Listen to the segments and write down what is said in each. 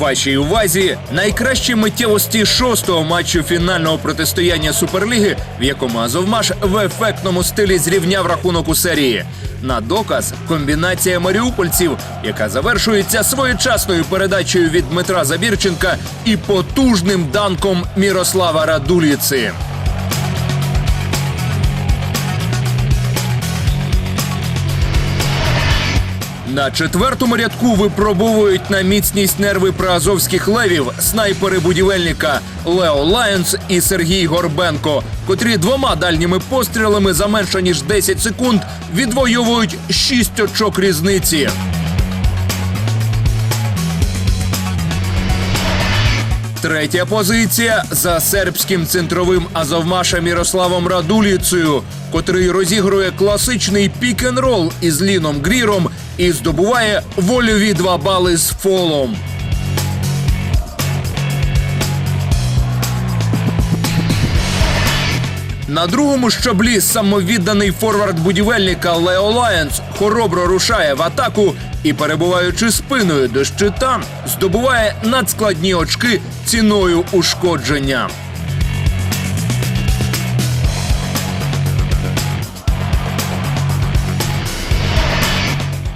Вашій увазі найкращі миттєвості шостого матчу фінального протистояння Суперліги, в якому Азовмаш в ефектному стилі зрівняв рахунок у серії. На доказ комбінація маріупольців, яка завершується своєчасною передачею від Дмитра Забірченка і потужним данком Мірослава Радуліці. На четвертому рядку випробовують на міцність нерви приазовських левів снайпери будівельника Лео Лайонс і Сергій Горбенко, котрі двома дальніми пострілами за менше ніж 10 секунд відвоюють 6 очок різниці. Третя позиція за сербським центровим азовмашем Мірославом Радуліцею, котрий розігрує класичний пік-н-рол із Ліном Гріром і здобуває вольові два бали з фолом. На другому щаблі самовідданий форвард будівельника Лео Лайонс хоробро рушає в атаку і, перебуваючи спиною до щита, здобуває надскладні очки ціною ушкодження.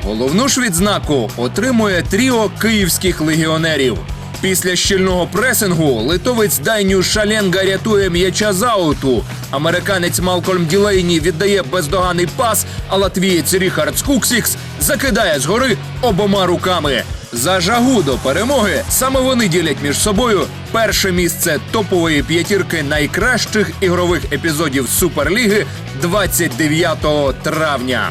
Головну ж відзнаку отримує тріо київських легіонерів. Після щільного пресингу литовець Дайню Шаленга рятує м'яча з ауту. Американець Малкольм Ділейні віддає бездоганний пас, а латвієць Ріхард Скуксікс закидає згори обома руками. За жагу до перемоги саме вони ділять між собою перше місце топової п'ятірки найкращих ігрових епізодів Суперліги 29 травня.